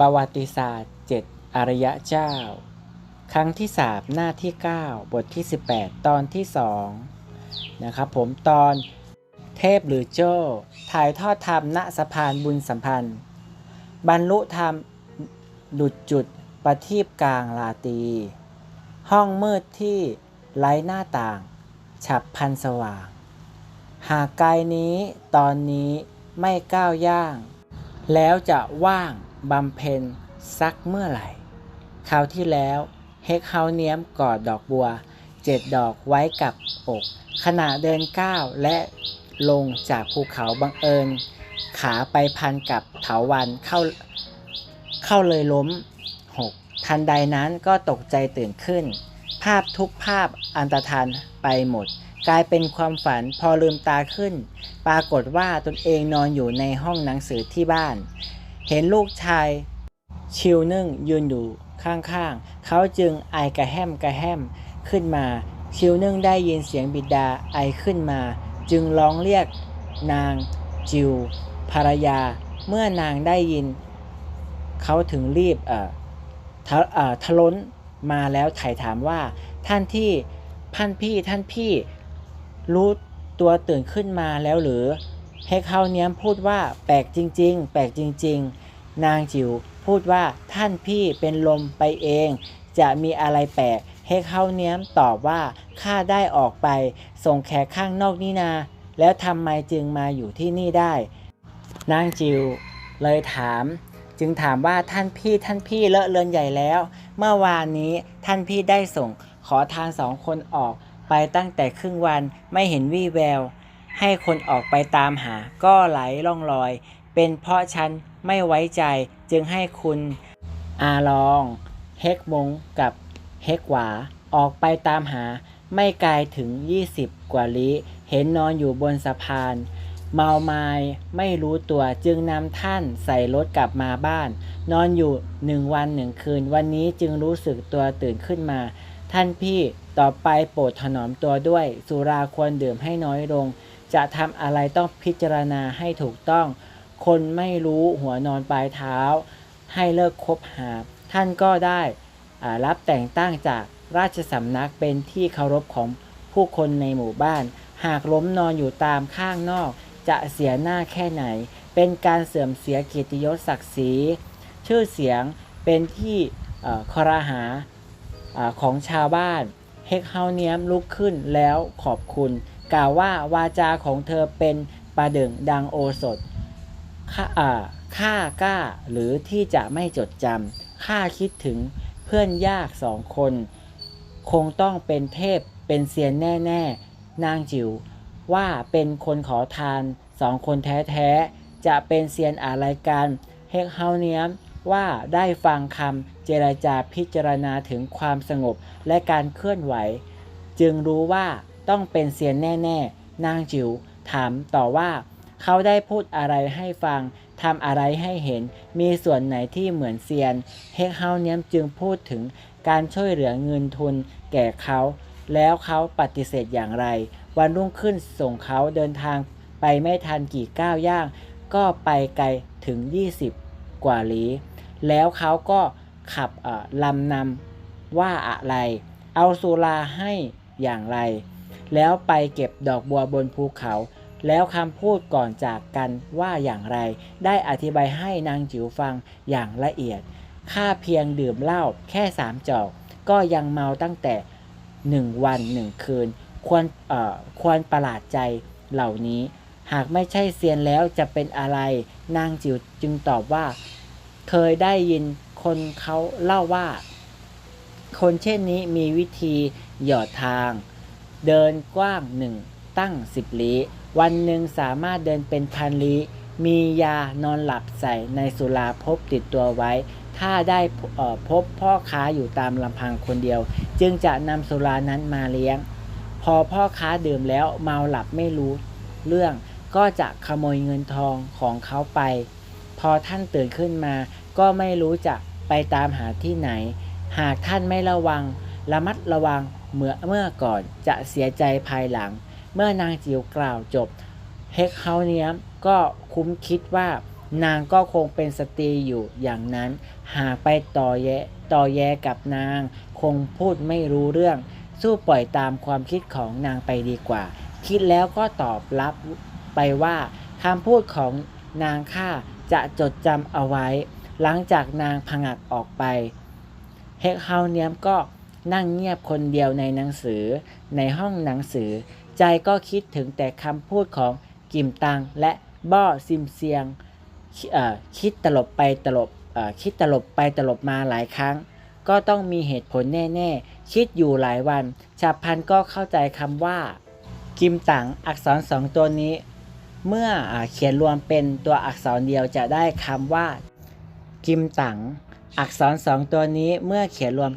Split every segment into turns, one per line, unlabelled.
ประวัติศาสตร์เจ็ดอารยะเจ้า ครั้งที่สามหน้าที่ 9 บทที่ 18 ตอนที่ 2 นะครับผมตอนเทพหรือโจ้ถ่ายทอดธรรมณสะพานบุญสัมพันธ์ บรรลุธรรมดุจจุดประทีปกลางลาตี ห้องมืดที่ไร้หน้าต่าง ฉับพันสว่าง หากกายนี้ตอนนี้ไม่ก้าวย่าง แล้วจะว่าง บำเพ็ญสักเมื่อไหร่คราวที่แล้วเฮกเฮาเนียมกอดดอกบัวเจ็ดดอกไว้กับอกขณะเดินก้าวและลงจากภูเขาบังเอิญ ขาไปพันกับเถาวันเข้าเข้าเลยล้มหกทันใดนั้นก็ตกใจตื่นขึ้น ภาพทุกภาพอันตรธานไปหมด กลายเป็นความฝันพอลืมตาขึ้น ปรากฏว่าตนเองนอนอยู่ในห้องหนังสือที่บ้าน เห็นลูกชาย ชิวนึ่งยืนอยู่ข้างๆ เขาจึงไอกระแฮมกระแฮมขึ้นมา ชิวนึ่งได้ยินเสียงบิดาไอขึ้นมา จึงร้องเรียกนางจิวภรรยา เมื่อนางได้ยิน เขาถึงรีบเอ่อทะเอ่อทะล้นมาแล้วไถ่ถามว่า ท่านที่ท่านพี่ท่านพี่รู้ตัวตื่นขึ้นมาแล้วหรือเฮกเฮาเนี้ยพูดว่าแปลกจริง ๆ แปลกจริง ๆ นางจิ๋วพูดว่าท่านพี่เป็นลมไปเอง จะมีอะไรแปลกเฮกเฮาเนียมตอบว่าข้าได้ออกไป ส่งแขกข้างนอกนี่นา แล้วทำไมจึงมาอยู่ที่นี่ได้ นางจิวเลยถาม จึงถามว่าท่านพี่ท่านพี่เลอะเลือนใหญ่แล้ว เมื่อวานนี้ท่านพี่ได้ส่งขอทานสองคนออกไปตั้งแต่ครึ่งวันไม่เห็นวี่แวว ให้คนออกไปตามหาก็ไหลล่องลอย เป็นเพราะฉัน ไม่ไว้ใจจึงให้คุณอาลอง เฮกมงกับเฮกหวา ออกไปตามหา ไม่ไกลถึง 20 กว่าลี้เห็นนอนอยู่บนสะพาน เมาไม้ไม่รู้ตัวจึงนำท่านใส่รถกลับมาบ้าน นอนอยู่หนึ่งวันหนึ่งคืน วันนี้จึงรู้สึกตัวตื่นขึ้นมา ท่านพี่ต่อไปโปรดถนอมตัวด้วย สุราควรดื่มให้น้อยลง จะทำอะไรต้องพิจารณาให้ถูกต้อง คนไม่รู้หัวนอนปลายเท้า ให้เลิกคบหา ท่านก็ได้รับแต่งตั้งจากราชสำนักเป็นที่เคารพของผู้คนในหมู่บ้าน หากล้มนอนอยู่ตามข้างนอก จะเสียหน้าแค่ไหน เป็นการเสื่อมเสียเกียรติยศศักดิ์ศรีชื่อเสียงเป็นที่คอรหาอาของชาวบ้านเฮกเฮาเนียมลุกขึ้นแล้วขอบคุณ กล่าวว่าวาจาของเธอเป็นประดึงดังโอสถ ข่าข้ากล้าหรือที่จะไม่จดจำข้าคิดถึงเพื่อนยากสองคน คงต้องเป็นเทพเป็นเซียนแน่ๆ นางจิ๋วว่าเป็นคนขอทานสองคนแท้ๆ จะเป็นเซียนอะไรกันเฮกเฮาเนียมว่าได้ฟังคำเจรจาพิจารณาถึงความสงบและการเคลื่อนไหว จึงรู้ว่าต้องเป็นเซียนแน่ ๆ นางจิ๋วถามต่อว่า เขาได้พูดอะไรให้ฟังทำอะไรให้เห็น มีส่วนไหนที่เหมือนเซียน เฮกเฮาเนียมจึงพูดถึงการช่วยเหลือเงินทุนแก่เขา แล้วเขาปฏิเสธอย่างไร วันรุ่งขึ้นส่งเขาเดินทางไปไม่ทันกี่ก้าวย่าง ก็ไปไกลถึง 20 กว่าลี้ แล้วเขาก็ขับลำนำว่าอะไร เอาสุราให้อย่างไร แล้วไปเก็บดอกบัวบนภูเขา แล้วคำพูดก่อนจากกันว่าอย่างไร ได้อธิบายให้นางจิ๋วฟังอย่างละเอียด ข้าเพียงดื่มเหล้าแค่สามจอก ก็ยังเมาตั้งแต่หนึ่งวันหนึ่งคืน ควรเอ่อควรประหลาดใจเหล่านี้ หากไม่ใช่เซียนแล้วจะเป็นอะไร นางจิ๋วจึงตอบว่า เคยได้ยินคนเขาเล่าว่า คนเช่นนี้มีวิธีหยอดทาง เดินกว้างหนึ่งตั้งสิบลี้ วันหนึ่งสามารถเดินเป็นพันลี้ มียานอนหลับใส่ในสุราพบติดตัวไว้ ถ้าได้พบพ่อค้าอยู่ตามลำพังคนเดียว จึงจะนำสุรานั้นมาเลี้ยง พอพ่อค้าดื่มแล้วเมาหลับไม่รู้เรื่องก็จะขโมยเงินทองของเขาไป พอท่านตื่นขึ้นมา ก็ไม่รู้จะไปตามหาที่ไหน หากท่านไม่ระวัง ระมัดระวังเมื่อเมื่อก่อนจะเสียใจภายหลัง เมื่อนางจิ๋วกล่าวจบเฮกเฮาเนียมก็คุ้มคิดว่านางก็คงเป็นสตรีอยู่อย่างนั้น หากไปต่อแยต่อแยกับนาง คงพูดไม่รู้เรื่อง สู้ปล่อยตามความคิดของนางไปดีกว่า คิดแล้วก็ตอบรับไปว่าคำพูดของนางข้าจะจดจำเอาไว้ หลังจากนางผงักออกไป เฮกเฮาเนียมก็นั่งเงียบคนเดียวในหนังสือในห้องหนังสือ ใจก็คิดถึงแต่คำพูดของกิมตังและบ้อซิมเซียงคิดตลบไปตลบคิดตลบไปตลบมาหลายครั้ง ก็ต้องมีเหตุผลแน่ ๆ คิดอยู่หลายวันฉับพันก็เข้าใจคำว่า กิมตังอักษรสองตัวนี้ เมื่ออเขียนรวมเป็นตัวอักษรเดียวจะได้คำว่า กิมตังอักษรสองตัวนี้เมื่อเขียนรวม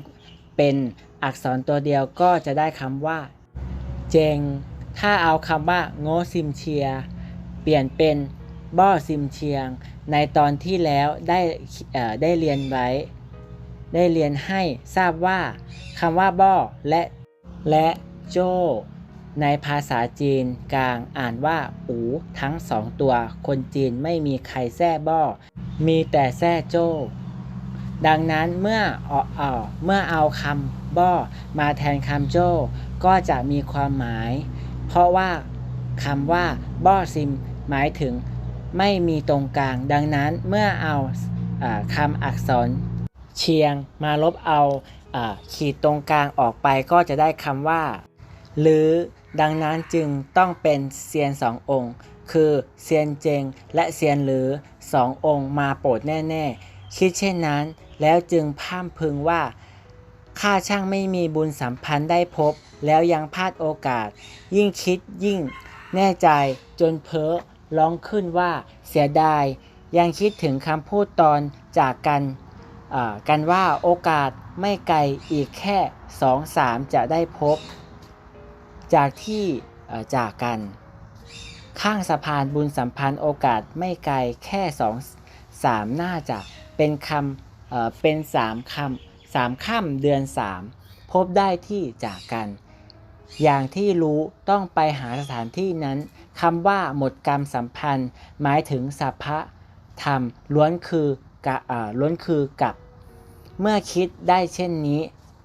เป็นอักษรตัวเดียวก็จะได้คำว่า เจง ถ้าเอาคำว่าโง่ซิมเชีย เปลี่ยนเป็นบ้อซิมเชียง ในตอนที่แล้วได้ได้เรียนไว้ ได้เรียนให้ทราบว่าคำว่าบ้อและและโจในภาษาจีนกลางอ่านว่าอูทั้งสองตัว คนจีนไม่มีใครแซ่บ้อมีแต่แซ่โจ้ดังนั้นเมื่อเอาเอเมื่อเอาคำบ้อมาแทนคำโจ้ก็จะมีความหมาย เพราะว่าคำว่าบ้อซิมหมายถึงไม่มีตรงกลาง ดังนั้นเมื่อเอาอาคำอักษรเชียงมาลบเอาอาขีดตรงกลางออกไปก็จะได้คำว่า หรือดังนั้นจึงต้องเป็นเซียนสององค์ คือเซียนเจงและเซียนหรือสององค์มาโปรดแน่ๆ คิดเช่นนั้นแล้วจึงพร่ำพึงว่าข้าช่างไม่มีบุญสัมพันธ์ได้พบ แล้วยังพลาดโอกาส ยิ่งคิดยิ่งแน่ใจจนเพ้อร้องขึ้นว่าเสียดาย ยังคิดถึงคำพูดตอนจากกันอ่ากันว่าโอกาสไม่ไกลอีกแค่สองสามจะได้พบ จากที่อ่อจากกัน ข้างสะพานบุญสัมพันธ์โอกาสไม่ไกลแค่สองสามน่าจะเป็นคำเอ่อเป็นสามคำสามค่ำเดือนสามพบได้ที่จากกัน อย่างที่รู้ต้องไปหาสถานที่นั้นคำว่าหมดกรรมสัมพันธ์ หมายถึงสัพพะธรรมล้วนคือกะล้วนคือกับ เมื่อคิดได้เช่นนี้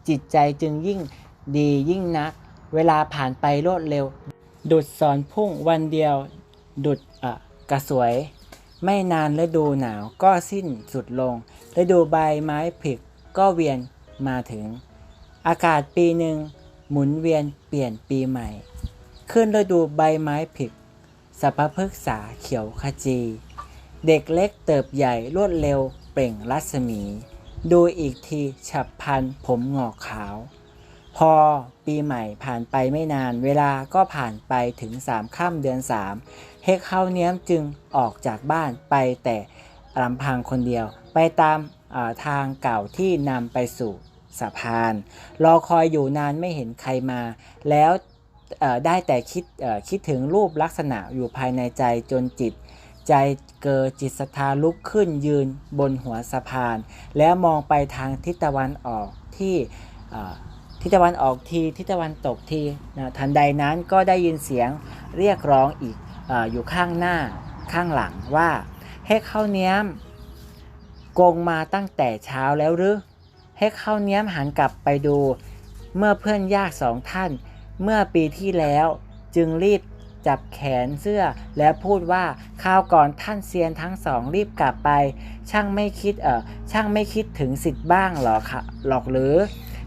จิตใจจึงยิ่งดียิ่งนัก เวลาผ่านไปรวดเร็ว ดุดสอนพุ่งวันเดียว ดุดกระสวย ไม่นานฤดูหนาวก็สิ้นสุดลงฤดูใบไม้ผลิก็เวียนมาถึง อากาศปีหนึ่ง หมุนเวียนเปลี่ยนปีใหม่ ขึ้นฤดูใบไม้ผลิสัพพฤกษาเขียวขจี เด็กเล็กเติบใหญ่รวดเร็วเปล่งรัศมี ดูอีกทีฉับพันผมหงอกขาว พอปีใหม่ผ่านไปไม่นานเวลาก็ผ่านไปถึงสามค่ำเดือนสามเฮกเฮาเนียมจึงออกจากบ้านไปแต่ลำพังคนเดียวไปตามทางเก่าที่นำไปสู่ สะพาน รอคอยอยู่นานไม่เห็นใครมา แล้วได้แต่คิดคิดถึงรูปลักษณะอยู่ภายในใจจนจิต ใจเกิดจิตศรัทธาลุกขึ้นยืนบนหัวสะพาน แล้วมองไปทางทิศตะวันออกที่ทิศตะวันออกทีทิศตะวันตกทีนะทันใดนั้นก็ได้ยินเสียงเรียกร้องอีกออยู่ข้างหน้าข้างหลังว่าเฮกเข้าเนี้ยมกงมาตั้งแต่เช้าแล้วหรือ เฮกเข้าเนี้ยมหันกลับไปดู เมื่อเพื่อนยากสองท่าน เมื่อปีที่แล้วจึงรีบจับแขนเสื้อและพูดว่าข้าวก่อนท่านเซียนทั้งสองรีบกลับไป ช่างไม่คิดเออช่างไม่คิดถึงสิทธิ์บ้างหรอคะหรอกหรือ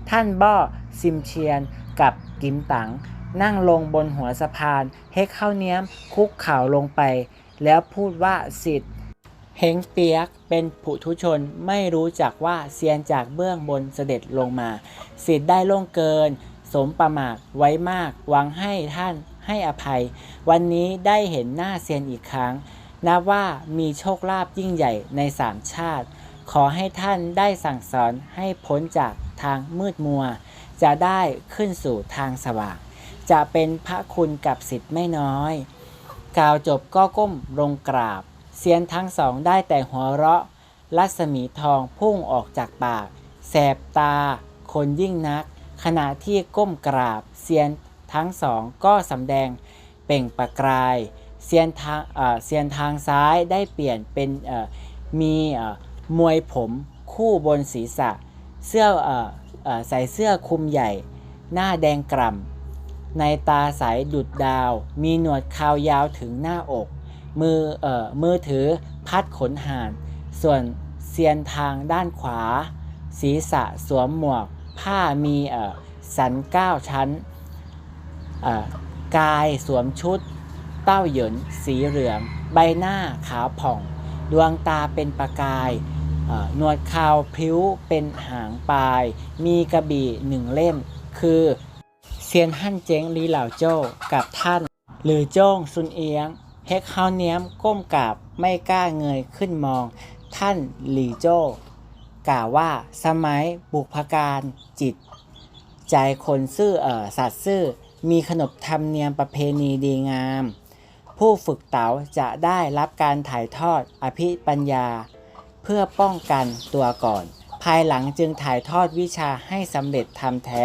ท่านบ้อซิมเชียนกับกิมตังนั่งลงบนหัวสะพาน เฮกเข้าเนี้ยมคุกเข่าลงไป แล้วพูดว่าสิทธิ์ เฮงเปียกเป็นผู้ทุชนไม่รู้จักว่าเซียนจากเบื้องบนเสด็จลงมา สิทธิ์ได้ล่วงเกิน สมประมาทไว้มาก หวังให้ท่านให้อภัย วันนี้ได้เห็นหน้าเซียนอีกครั้ง นับว่ามีโชคลาภยิ่งใหญ่ในสามชาติ ขอให้ท่านได้สั่งสอนให้พ้นจากทางมืดมัว จะได้ขึ้นสู่ทางสว่าง จะเป็นพระคุณกับสิทธิ์ไม่น้อย กล่าวจบก็ก้มลงกราบ เซียนทั้งสองได้แต่หัวเราะ รัศมีทองพุ่งออกจากปาก แสบตา คนยิ่งนัก ขณะที่ก้มกราบเซียนทั้งสองก็สำแดงเปล่งประกายเซียนทางเอ่อเซียนทางซ้ายได้เปลี่ยนเป็นมีมวยผมคู่บนศีรษะ เสื้ออใส่เสื้อคลุมใหญ่ หน้าแดงกล่ำในตาใสดุดดาว มีหนวดคาวยาวถึงหน้าอก มือเอ่อมือถือพัดขนห่าน ส่วนเซียนทางด้านขวา ศีรษะสวมหมวก ผ้ามีเอ่อสันเก้าชั้นเอ่อกายสวมชุด เต้าหยินสีเหลือง ใบหน้าขาวผ่อง ดวงตาเป็นประกายเอ่อหนวดคาวพริ้วเป็นหางปลาย มีกระบี่หนึ่งเล่ม คือเซียนหั่นเจ้งลีเหล่าโจ้กับท่าน หรือโจ้งซุนเอียง ฮกเฮาเนียมก้มกราบไม่กล้าเงยขึ้นมอง ท่านหลีโจ้กล่าวว่าสมัยบุพการจิต ใจคนซื่อเอ่อสัตว์ซื่อมีขนบธรรมเนียมประเพณีดีงาม ผู้ฝึกเต๋าจะได้รับการถ่ายทอดอภิปัญญา เพื่อป้องกันตัวก่อน ภายหลังจึงถ่ายทอดวิชาให้สำเร็จทำแท้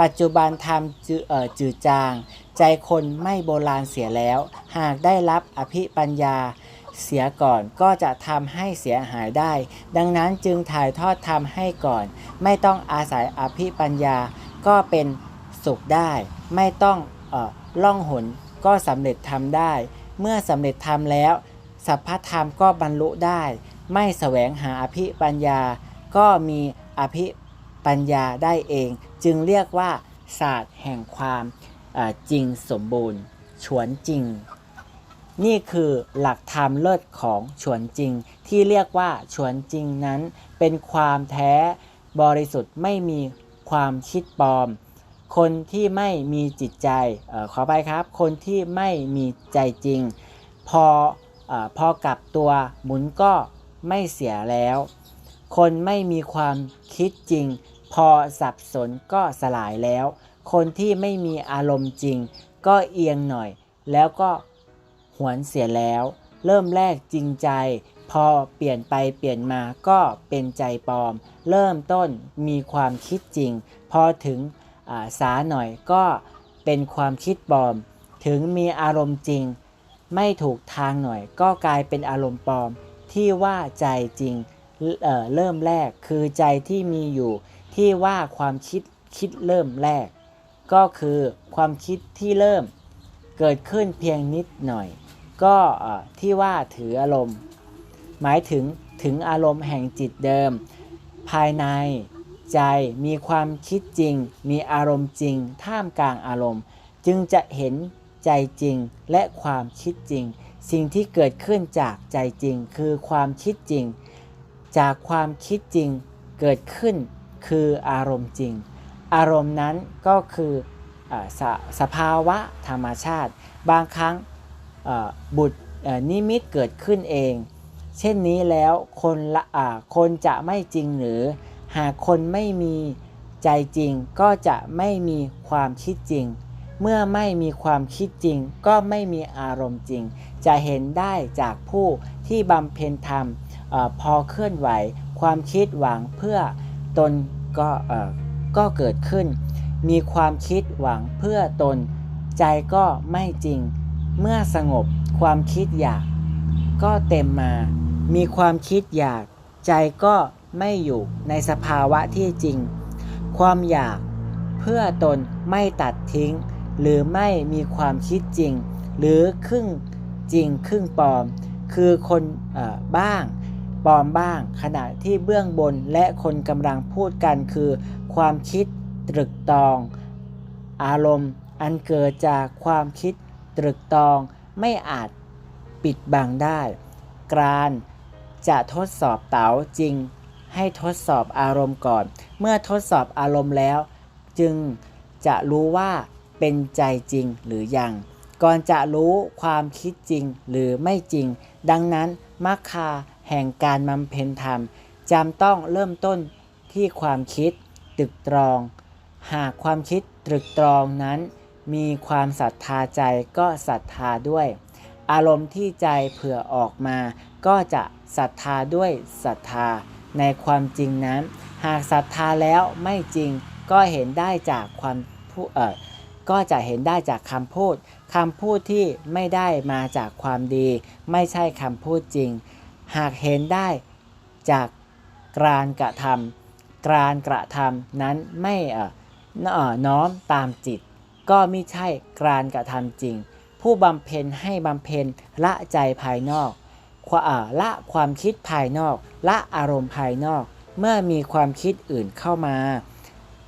ปัจจุบันทำจือออจืดจาง ใจคนไม่โบราณเสียแล้ว หากได้รับอภิปัญญาเสียก่อนก็จะทำให้เสียหายได้ ดังนั้นจึงถ่ายทอดทำให้ก่อน ไม่ต้องอาศัยอภิปัญญาก็เป็นสุขได้ ไม่ต้องเออล่องหนก็สำเร็จทำได้ เมื่อสำเร็จทำแล้วสัพพธรรมก็บรรลุได้ ไม่แสวงหาอภิปัญญา ก็มีอภิปัญญาได้เอง จึงเรียกว่าศาสตร์แห่งความ จริงสมบูรณ์ฉวนจริง นี่คือหลักธรรมเลิศของฉวนจริง ที่เรียกว่าฉวนจริงนั้น เป็นความแท้บริสุทธิ์ไม่มีความคิดปลอม คนที่ไม่มีจิตใจออขอไปครับ คนที่ไม่มีใจจริง พอเออพอกลับตัวหมุนก็ไม่เสียแล้ว คนไม่มีความคิดจริง พอสับสนก็สลายแล้ว คนที่ไม่มีอารมณ์จริง ก็เอียงหน่อย แล้วก็หวนเสียแล้ว เริ่มแรกจริงใจ พอเปลี่ยนไปเปลี่ยนมาก็เป็นใจปลอม เริ่มต้นมีความคิดจริง พอถึงาสาหน่อยก็เป็นความคิดปลอม ถึงมีอารมณ์จริง ไม่ถูกทางหน่อย ก็กลายเป็นอารมณ์ปลอม ที่ว่าใจจริงเเริ่มแรกคือใจที่มีอยู่ที่ว่าความคิดคิดเริ่มแรก ก็คือความคิดที่เริ่มเกิดขึ้นเพียงนิดหน่อย ก็ที่ว่าถืออารมณ์ หมายถึงถึงอารมณ์แห่งจิตเดิม ภายในใจมีความคิดจริง มีอารมณ์จริง ท่ามกลางอารมณ์ จึงจะเห็นใจจริงและความคิดจริง สิ่งที่เกิดขึ้นจากใจจริง คือความคิดจริง จากความคิดจริงเกิดขึ้นคืออารมณ์จริง อารมณ์นั้นก็คืออสสภาวะธรรมชาติ บางครั้งบุตรนิมิตเกิดขึ้นเอง เช่นนี้แล้วคนละคนจะไม่จริงหรือ หากคนไม่มีใจจริงก็จะไม่มีความคิดจริง เมื่อไม่มีความคิดจริง ก็ไม่มีอารมณ์จริง จะเห็นได้จากผู้ที่บำเพ็ญธรรมอพอเคลื่อนไหว ความคิดหวังเพื่อตนก็ ก็เกิดขึ้น มีความคิดหวังเพื่อตน ใจก็ไม่จริง เมื่อสงบความคิดอยาก ก็เต็มมา มีความคิดอยาก ใจก็ไม่อยู่ในสภาวะที่จริง ความอยากเพื่อตนไม่ตัดทิ้ง หรือไม่มีความคิดจริง หรือครึ่งจริงครึ่งปลอม คือคนอบ้าง ปลอมบ้าง ขณะที่เบื้องบนและคนกำลังพูดกันคือ ความคิดตรึกตรอง อารมณ์อันเกิดจากความคิดตรึกตรองไม่อาจปิดบังได้การจะทดสอบเต๋าจริง ให้ทดสอบอารมณ์ก่อน เมื่อทดสอบอารมณ์แล้ว จึงจะรู้ว่าเป็นใจจริงหรือยัง ก่อนจะรู้ความคิดจริงหรือไม่จริง ดังนั้นมรรคา แห่งการบำเพ็ญธรรมจำต้องเริ่มต้นที่ความคิดตรึกตรอง หากความคิดตรึกตรองนั้น มีความศรัทธาใจก็ศรัทธาด้วย อารมณ์ที่ใจเผื่อออกมา ก็จะศรัทธาด้วยศรัทธาในความจริงนั้น หากศรัทธาแล้วไม่จริงก็เห็นได้จากความผู้เออก็จะเห็นได้จากคำพูดคำพูดที่ไม่ได้มาจากความดี ไม่ใช่คำพูดจริง หากเห็นได้จากการกระทำการกระทำนั้นไม่เออเอ่อน้อมตามจิต ก็ไม่ใช่การกระทำจริง ผู้บำเพ็ญให้บำเพ็ญละใจภายนอกละความคิดภายนอก ละอารมณ์ภายนอก เมื่อมีความคิดอื่นเข้ามา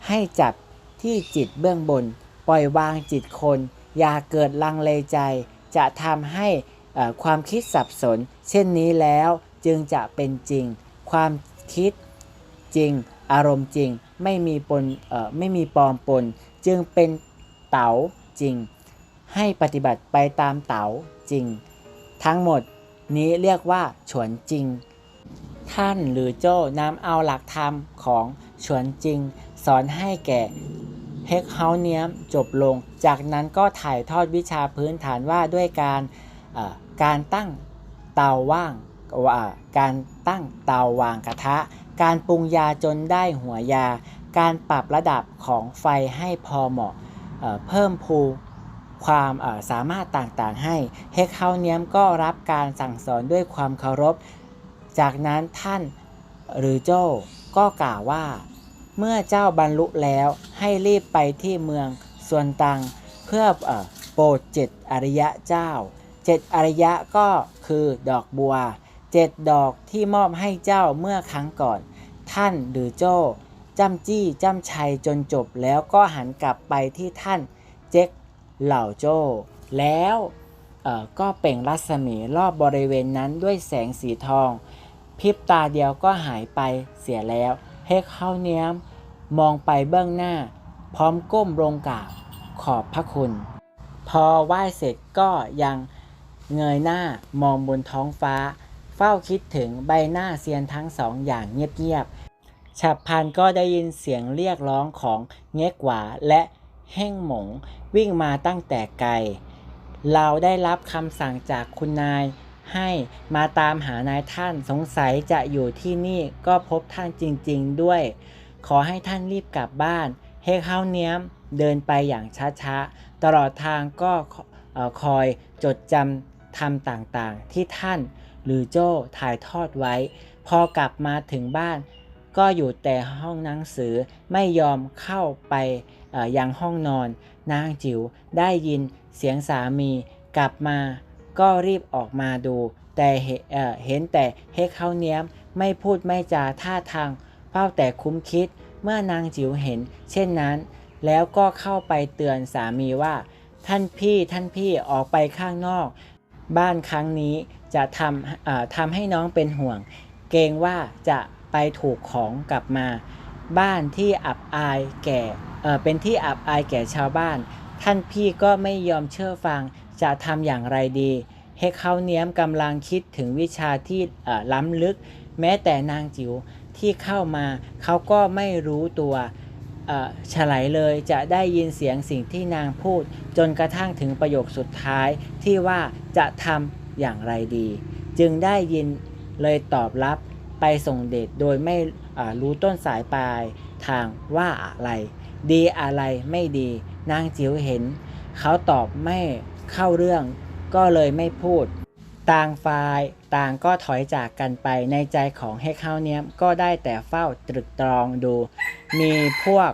ให้จับที่จิตเบื้องบน ปล่อยวางจิตคน อย่าเกิดลังเลใจ จะทำให้ ความคิดสับสน เช่นนี้แล้วจึงจะเป็นจริง ความคิดจริง อารมณ์จริง ไม่มีปนไม่มีปลอมปน จึงเป็นเต๋าจริง ให้ปฏิบัติไปตามเต๋าจริง ทั้งหมดนี้เรียกว่าฉวนจริง ท่านหรือโจ้นำเอาหลักธรรมของฉวนจริง สอนให้แก่เฮกเฮาเนียมจบลง จากนั้นก็ถ่ายทอดวิชาพื้นฐานว่าด้วยการ การตั้งเตาว่างว่าการตั้งเตาวางกระทะ การปรุงยาจนได้หัวยา การปรับระดับของไฟให้พอเหมาะเเพิ่มภูความสามารถต่างๆให้เฮกเฮาเนียมก็รับการสั่งสอนด้วยความเคารพ จากนั้นท่านหรือโจ้ก็กล่าวว่า เมื่อเจ้าบรรลุแล้วให้รีบไปที่เมืองส่วนตังเพื่อออโปรดเจ็ดอริยะเจ้า เจ็ดอริยะก็คือดอกบัวเจ็ดดอกที่มอบให้เจ้าเมื่อครั้งก่อน ท่านหรือโจ้จำจี้จำชัยจนจบแล้วก็หันกลับไปที่ท่านเจ๊กเหล่าโจ้แล้วเอ่อก็เปล่งรัศมีรอบบริเวณนั้นด้วยแสงสีทอง พริบตาเดียวก็หายไปเสียแล้วเฮกเฮาเนี้ยมมองไปเบื้องหน้า พร้อมก้มลงกราบขอบพระคุณ พอไหว้เสร็จก็ยัง เงยหน้ามองบนท้องฟ้า เฝ้าคิดถึงใบหน้าเซียนทั้งสองอย่างเงียบๆฉับพลันก็ได้ยินเสียงเรียกร้องของเง็กหวาและเฮ่งหมงวิ่งมาตั้งแต่ไกล เราได้รับคำสั่งจากคุณนายให้มาตามหานายท่านสงสัยจะอยู่ที่นี่ก็พบท่านจริงๆด้วย ขอให้ท่านรีบกลับบ้าน เฮกเฮาเนียมเดินไปอย่างช้าๆ ตลอดทางก็คอยจดจำ ทำต่างๆ ที่ท่านหรือโจ้ถ่ายทอดไว้ พอกลับมาถึงบ้าน ก็อยู่แต่ห้องหนังสือไม่ยอมเข้าไปเอ่อยังห้องนอน นางจิ๋วได้ยินเสียงสามีกลับมา ก็รีบออกมาดู แต่เห็นเอ่เห็นแต่เฮกเขาเนี้ยมไม่พูดไม่จาท่าทางเฝ้าแต่คุ้มคิดเมื่อนางจิ๋วเห็น เช่นนั้น แล้วก็เข้าไปเตือนสามีว่า ท่านพี่ท่านพี่ออกไปข้างนอก บ้านครั้งนี้จะทำทำให้น้องเป็นห่วง เกรงว่าจะไปถูกของกลับมา บ้านที่อับอายแก่เป็นที่อับอายแก่ชาวบ้าน ท่านพี่ก็ไม่ยอมเชื่อฟังจะทำอย่างไรดีเฮกเขาเนียมกำลังคิดถึงวิชาที่ล้ำลึก แม้แต่นางจิ๋วที่เข้ามาเขาก็ไม่รู้ตัว เฉลยเลยจะได้ยินเสียงสิ่งที่นางพูด จนกระทั่งถึงประโยคสุดท้ายที่ว่าจะทำอย่างไรดี จึงได้ยินเลยตอบรับไปส่งเดชโดยไม่รู้ต้นสายปลายทางว่าอะไร ดีอะไรไม่ดี นางจิ๋วเห็น เขาตอบไม่เข้าเรื่อง ก็เลยไม่พูด ต่างฝ่าย ต่างก็ถอยจากกันไปในใจของเฮกเฮาเนียก็ได้แต่เฝ้าตรึกตรองดู มีพวก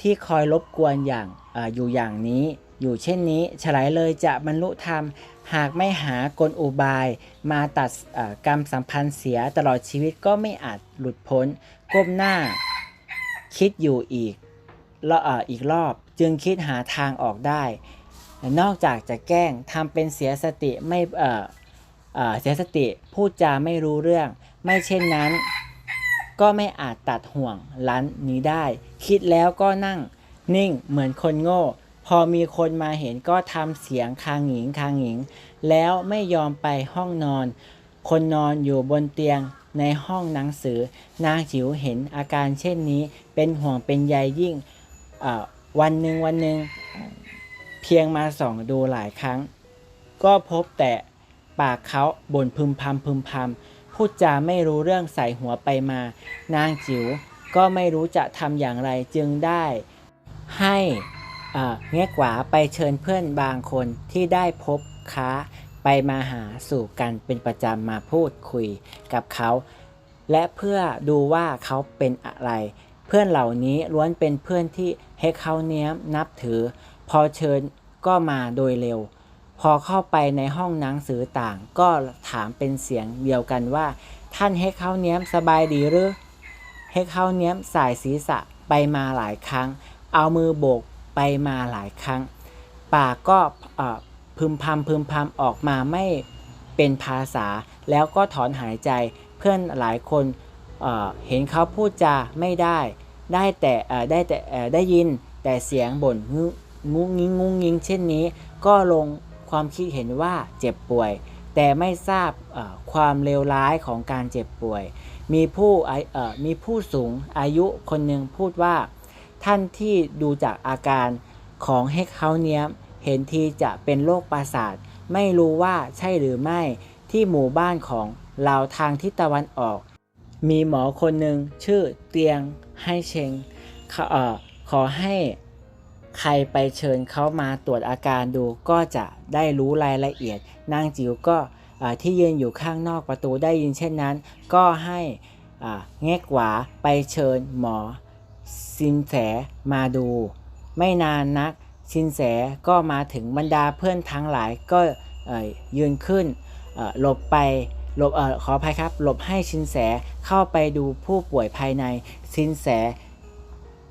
ที่คอยรบกวนอย่างออยู่อย่างนี้ อยู่เช่นนี้ฉลายเลยจะบรรลุธรรม หากไม่หากลอุบาย มาตัดกรรมสัมพันธ์เสียตลอดชีวิตก็ไม่อาจหลุดพ้น ก้มหน้า คิดอยู่อีกรอเอ่ออีกรอบจึงคิดหาทางออกได้ นอกจากจะแกล้งทำเป็นเสียสติไม่เเสียสติพูดจาไม่รู้เรื่อง ไม่เช่นนั้น ก็ไม่อาจตัดห่วงลันนี้ได้ คิดแล้วก็นั่งนิ่งเหมือนคนโง่ พอมีคนมาเห็นก็ทำเสียงคางหงิงคางหงิง แล้วไม่ยอมไปห้องนอน คนนอนอยู่บนเตียงในห้องหนังสือ นางจิ๋วเห็นอาการเช่นนี้เป็นห่วงเป็นใยยิ่งวันหนึ่งวันหนึ่งเพียงมาส่องดูหลายครั้ง ก็พบแต่ ปากเขาบ่นพึมพำพึมพำพูดจาไม่รู้เรื่องใส่หัวไปมา นางจิ๋วก็ไม่รู้จะทำอย่างไรจึงได้ ให้อ่าแง่ขวาไปเชิญเพื่อนบางคนที่ได้พบค้าไปมาหาสู่กันเป็นประจำมาพูดคุยกับเขา และเพื่อดูว่าเขาเป็นอะไร เพื่อนเหล่านี้ล้วนเป็นเพื่อนที่เฮกเขาเนี้ยนับถือ พอเชิญก็มาโดยเร็ว พอเข้าไปในห้องหนังสือต่างก็ถามเป็นเสียงเดียวกันว่า ท่านเฮกเขาเนี้ยมสบายดีหรือเฮกเขาเนี้ยมสายศีรษะไปมาหลายครั้ง เอามือโบกไปมาหลายครั้ง ปากก็เอ่อพึมพำพึมพำออกมาไม่เป็นภาษา แล้วก็ถอนหายใจเพื่อนหลายคนเอ่อเห็นเขาพูดจาไม่ได้ ได้แต่เอ่อได้แต่เอ่อได้ยินแต่เสียงบ่นงุงุ้งงิงงุ้งงิงเช่นนี้ ก็ลง ความคิดเห็นว่าเจ็บป่วย แต่ไม่ทราบความเลวร้ายของการเจ็บป่วย มีผู้มีผู้สูงอายุคนหนึ่งพูดว่า ท่านที่ดูจากอาการของเฮกเฮาเนียมเห็นทีจะเป็นโรคประสาทไม่รู้ว่าใช่หรือไม่ที่หมู่บ้านของเราทางทิศตะวันออก มีหมอคนหนึ่งชื่อเตียงให้เชงขออขอให้ ใครไปเชิญเขามาตรวจอาการดูก็จะได้รู้รายละเอียด นางจิ๋วก็ที่ยืนอยู่ข้างนอกประตูได้ยินเช่นนั้น ก็ให้อ่าแงกขวาไปเชิญหมอสินแสมาดู ไม่นานนักสินแสก็มาถึงบรรดาเพื่อนทั้งหลายก็ยืนขึ้นหลบไปหลบเออขออภัยครับ หลบให้สินแสเข้าไปดูผู้ป่วยภายในสินแส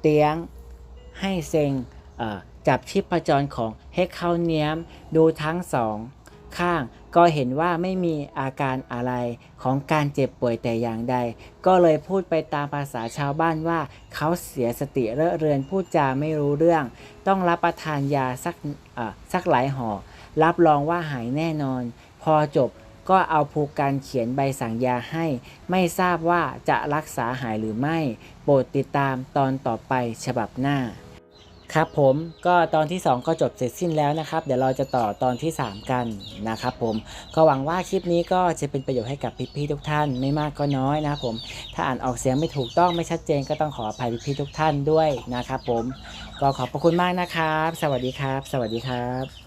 เตียงให้เซง จับชีพจรของเฮกเข้าเนียมดูทั้งสองข้างก็เห็นว่าไม่มีอาการอะไรของการเจ็บป่วยแต่อย่างใด ก็เลยพูดไปตามภาษาชาวบ้านว่าเขาเสียสติเลอะเรือนพูดจาไม่รู้เรื่อง ต้องรับประทานยาสักสักหลายห่อ รับรองว่าหายแน่นอน พอจบก็เอาภูการเขียนใบสั่งยาให้ ไม่ทราบว่าจะรักษาหายหรือไม่ โปรดติดตามตอนต่อไปฉบับหน้า ครับผมก็ตอนที่ 2 ก็จบเสร็จสิ้นแล้วนะครับ เดี๋ยวเราจะต่อตอนที่ 3 กันนะครับผมก็หวังว่าคลิปนี้ก็จะเป็นประโยชน์ให้กับพี่ๆทุกท่านไม่มากก็น้อยนะครับผมถ้าอ่านออกเสียงไม่ถูกต้องไม่ชัดเจนก็ต้องขออภัยพี่ๆทุกท่านด้วยนะครับผมก็ขอบพระคุณมากนะครับ สวัสดีครับ สวัสดีครับ